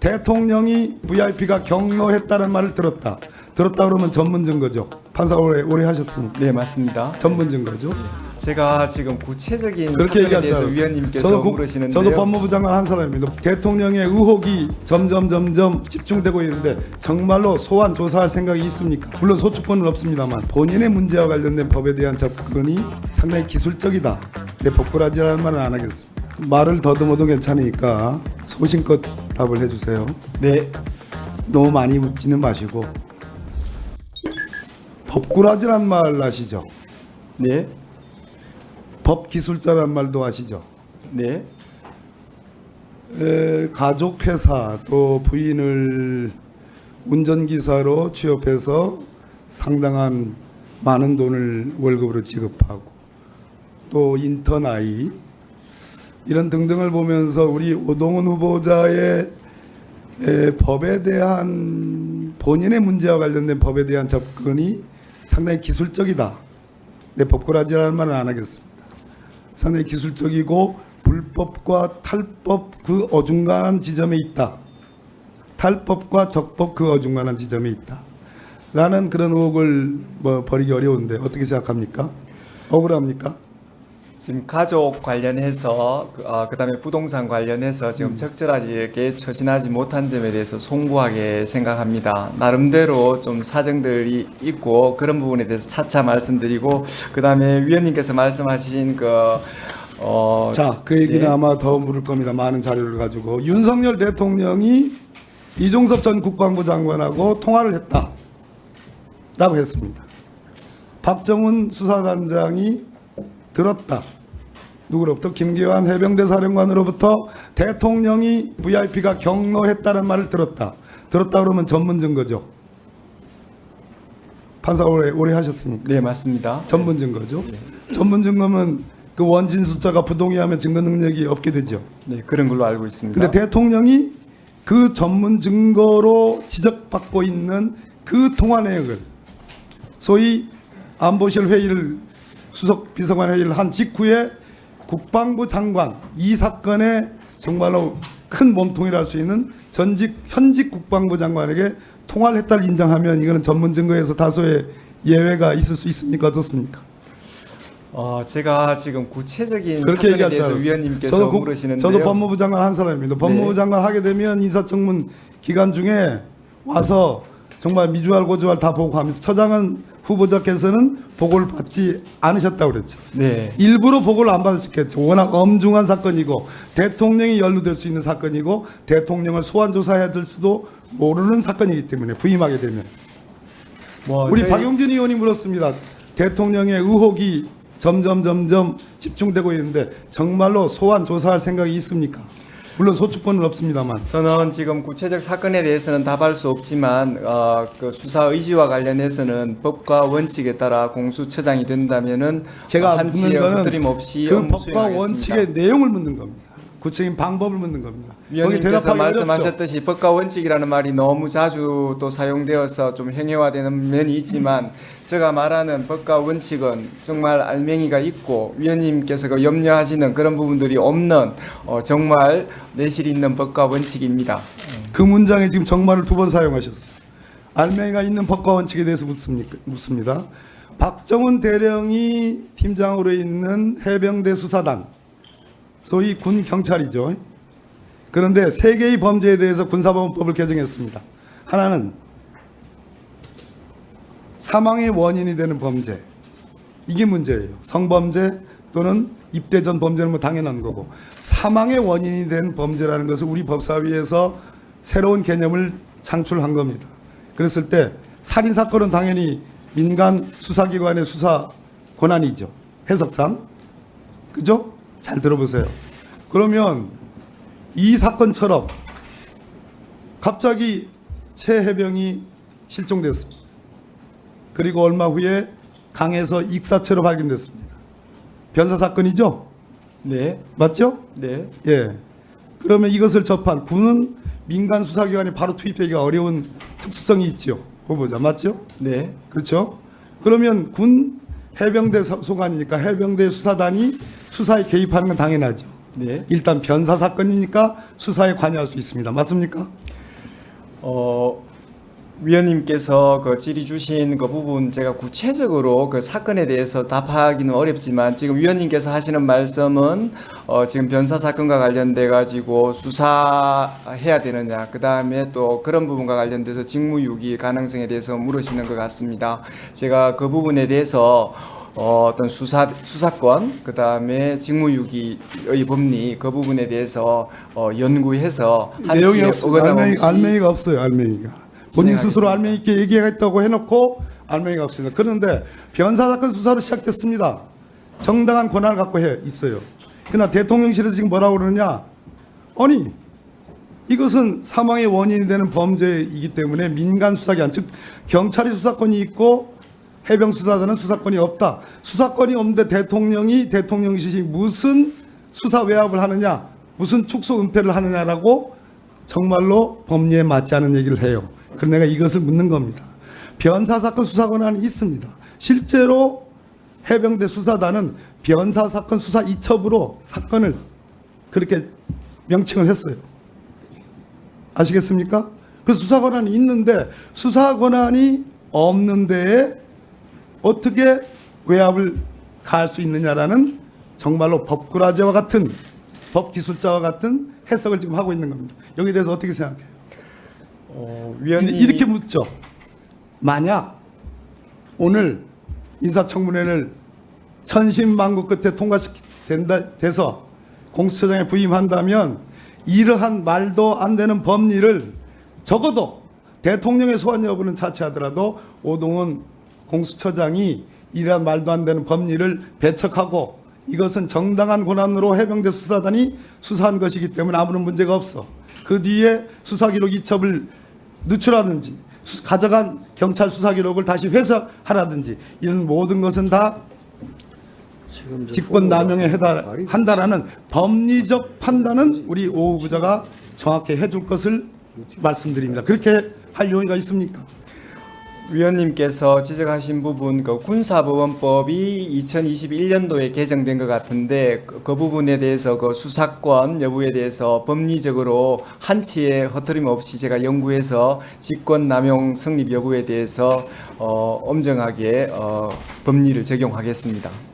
대통령이 VIP가 경로했다는 말을 들었다. 들었다 그러면 전문 증거죠. 판사 오래 오래 하셨으니까 네 맞습니다. 전문 증거죠. 제가 지금 구체적인 그렇게 사건에 줄 대해서. 위원님께서 저도, 국- 물으시는데요. 저도 법무부 장관 한 사람입니다. 대통령의 의혹이 점점 점점 집중되고 있는데 정말로 소환 조사할 생각이 있습니까? 물론 소추권은 없습니다만 본인의 문제와 관련된 법에 대한 접근이 상당히 기술적이다. 내 법꾸라지라는 말은 안 하겠습니다. 말을 더듬어도 괜찮으니까 소신껏 답을 해주세요. 네, 너무 많이 묻지는 마시고 법꾸라지란 말 아시죠? 네, 법기술자란 말도 아시죠? 네, 에, 가족 회사 또 부인을 운전기사로 취업해서 상당한 많은 돈을 월급으로 지급하고 또 인턴 아이 이런 등등을 보면서 우리 오동훈 후보자의 에, 법에 대한 본인의 문제와 관련된 법에 대한 접근이 상당히 기술적이다. 내 법꾸라지라는 말은 안 하겠습니다. 상당히 기술적이고 불법과 탈법 그 어중간한 지점에 있다. 탈법과 적법 그 어중간한 지점에 있다. 라는 그런 의혹을 뭐 버리기 어려운데 어떻게 생각합니까? 억울합니까? 지금 가족 관련해서 그, 아, 그다음에 부동산 관련해서 지금 적절하게 처신하지 못한 점에 대해서 송구하게 생각합니다. 나름대로 좀 사정들이 있고 그런 부분에 대해서 차차 말씀드리고 그다음에 위원님께서 말씀하신 그 어, 자, 그 얘기는 네. 아마 더 물을 겁니다. 많은 자료를 가지고 윤석열 대통령이 이종섭 전 국방부 장관하고 통화를 했다. 라고 했습니다. 박정훈 수사단장이 들었다. 누구로부터 김기환 해병대 사령관으로부터 대통령이 VIP가 경로했다는 말을 들었다. 들었다 그러면 전문 증거죠. 판사 오래 오래 하셨으니까. 네 맞습니다. 전문 증거죠. 전문 증거면 그 원진 숫자가 부동의하면 증거 능력이 없게 되죠. 네 그런 걸로 알고 있습니다. 근데 대통령이 그 전문 증거로 지적받고 있는 그 통화 내역을 소위 안보실 회의를 수석 비서관 회의를 한 직후에 국방부 장관 이 사건에 정말로 큰 몸통이라 할 수 있는 전직 현직 국방부 장관에게 통화를 했다를 인정하면 이거는 전문 증거에서 다소의 예외가 있을 수 있습니까 어떻습니까? 어, 제가 지금 구체적인 그렇게 사건에 대해서. 위원님께서 저도, 국- 물으시는데요. 저도 법무부 장관 한 사람입니다. 법무부 네. 장관 하게 되면 인사청문 기간 중에 와서 정말 미주알 고주알 다 보고 합니다. 처장은 후보자께서는 보고를 받지 않으셨다고 그랬죠. 네. 일부러 보고를 안 받으셨겠죠. 워낙 엄중한 사건이고 대통령이 연루될 수 있는 사건이고 대통령을 소환 조사해야 될 수도 모르는 사건이기 때문에 부임하게 되면 뭐 우리 저희- 박용진 의원이 물었습니다. 대통령의 의혹이 점점 점점 집중되고 있는데 정말로 소환 조사할 생각이 있습니까? 물론 소추권은 없습니다만 저는 지금 구체적 사건에 대해서는 답할 수 없지만 어, 그 수사 의지와 관련해서는 법과 원칙에 따라 공수처장이 된다면은 제가 묻는 한치의 거는 흐트림 없이 그 법과. 원칙의 내용을 묻는 겁니다. 구체적인 방법을 묻는 겁니다. 위원님께서. 말씀하셨듯이 법과 원칙이라는 말이 너무 자주 또 사용되어서 좀 행해화되는 면이 있지만 제가 말하는 법과 원칙은 정말 알맹이가 있고 위원님께서 그 염려하시는 그런 부분들이 없는 어, 정말 내실 있는 법과 원칙입니다. 그 문장에 지금 정말을 두 번 사용하셨어요. 알맹이가 있는 법과 원칙에 대해서 묻습니까? 묻습니다. 박정훈 대령이 팀장으로 있는 해병대 수사단, 소위 군 경찰이죠. 그런데 세 개의 범죄에 대해서 군사법원법을 개정했습니다. 하나는 사망의 원인이 되는 범죄, 이게 문제예요. 성범죄 또는 입대 전 범죄는 뭐 당연한 거고 사망의 원인이 된 범죄라는 것을 우리 법사위에서 새로운 개념을 창출한 겁니다. 그랬을 때 살인 사건은 당연히 민간 수사기관의 수사 권한이죠. 해석상 그죠? 잘 들어보세요. 그러면 이 사건처럼 갑자기 최 해병이 실종됐습니다. 그리고 얼마 후에 강에서 익사체로 발견됐습니다. 변사 사건이죠? 네, 맞죠? 네, 예. 그러면 이것을 접한 군은 민간 수사기관이 바로 투입되기가 어려운 특수성이 있죠. 후보자 맞죠? 네. 그렇죠? 그러면 군 해병대 사- 소관이니까 해병대 수사단이 수사에 개입하는 건 당연하죠. 네. 일단 변사 사건이니까 수사에 관여할 수 있습니다. 맞습니까? 어, 위원님께서 그 질의 주신 그 부분 제가 구체적으로 그 사건에 대해서 답하기는 어렵지만 지금 위원님께서 하시는 말씀은 어, 지금 변사 사건과 관련돼 가지고 수사해야 되느냐 그 다음에 또 그런 부분과 관련돼서 직무유기 가능성에 대해서 물으시는 것 같습니다. 제가 그 부분에 대해서 어, 어떤 수사 수사권 그 다음에 직무유기의 법리 그 부분에 대해서 어, 연구해서 내용이 없어요. 알맹이, 알맹이가 없어요. 알맹이가. 본인 스스로. 알맹이 있게 얘기했다고 해놓고 알맹이가 없습니다. 그런데 변사 사건 수사로 시작됐습니다. 정당한 권한을 갖고 해 있어요. 그러나 대통령실에서 지금 뭐라고 그러느냐? 아니 이것은 사망의 원인이 되는 범죄이기 때문에 민간 수사기관 즉 경찰이 수사권이 있고 해병 수사단은 수사권이 없다. 수사권이 없는데 대통령이 대통령실이 무슨 수사 외압을 하느냐, 무슨 축소 은폐를 하느냐라고 정말로 법리에 맞지 않은 얘기를 해요. 그래서 내가 이것을 묻는 겁니다. 변사 사건 수사 권한이 있습니다. 실제로 해병대 수사단은 변사 사건 수사 이첩으로 사건을 그렇게 명칭을 했어요. 아시겠습니까? 그래서 수사 권한이 있는데 수사 권한이 없는 데에 어떻게 외압을 가할 수 있느냐라는 정말로 법꾸라지와 같은 법기술자와 같은 해석을 지금 하고 있는 겁니다. 여기에 대해서 어떻게 생각해요? 어, 위원님 이렇게 묻죠. 만약 오늘 인사청문회를 천신만고 끝에 통과된다 돼서 공수처장에 부임한다면 이러한 말도 안 되는 법리를 적어도 대통령의 소환 여부는 자체하더라도 오동훈 공수처장이 이러한 말도 안 되는 법리를 배척하고 이것은 정당한 권한으로 해병대 수사단이 수사한 것이기 때문에 아무런 문제가 없어. 그 뒤에 수사 기록 이첩을 누출하든지 수- 가져간 경찰 수사 기록을 다시 회수하라든지 이런 모든 것은 다 지금 저 직권 남용에 말이 해당한다라는 법리적 판단은 우리 오 후보자가 정확히 해줄 것을 말씀드립니다. 그렇게 할 용의가 있습니까? 위원님께서 지적하신 부분 그 군사법원법이 2021년도에 개정된 것 같은데 그, 그 부분에 대해서 그 수사권 여부에 대해서 법리적으로 한치의 허트림 없이 제가 연구해서 직권 남용 성립 여부에 대해서 어, 엄정하게 어, 법리를 적용하겠습니다.